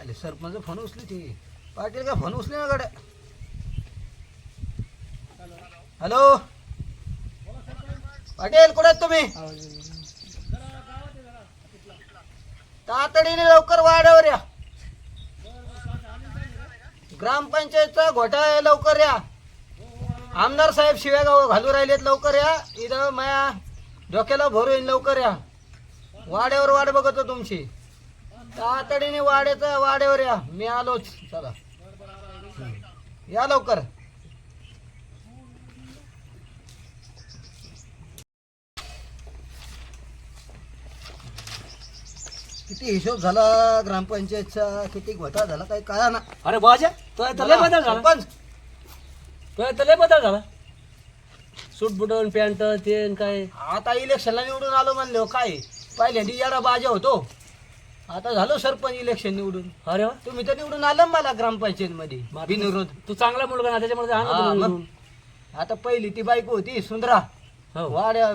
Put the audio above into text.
आले सरपंच फोन उचली ती. पाटील का फोन उचले ना गाड्या? हॅलो? पाटील कुठे आहेत तुम्ही? तातडीने लवकर वाड्यावर या. ग्रामपंचायतचा घोटाळा आहे लवकर या. आमदार साहेब शिवेगाव घालू राहिलेत लवकर या. इथं माया डोक्याला भरू येईल लवकर या. वाड्यावर वाट बघतो तुमची. तातडीने वाड्याचा वाड्यावर या. मी आलोच. चला. या लवकर. किती हिशोब झाला ग्रामपंचायतचा? किती घोटाळा झाला काही कळा ना. अरे बाजा तो लय बदल झाला. सरपंच. तो लय बदल झाला. सूट बुटन पॅन्ट ते न काय? आता इलेक्शनला निवडून आलो म्हणले काय? पहिल्यांदा येडा बाजा होतो. आता झालो सरपंच इलेक्शन निवडून. अरे वा. तुम्ही तर निवडून आलं मला ग्रामपंचायत मध्ये बिनविरोध. तू चांगला मुलगा ना त्याच्यामुळे हा, मग. आता पहिली ती बायको होती सुंदरा. हो. वाड्या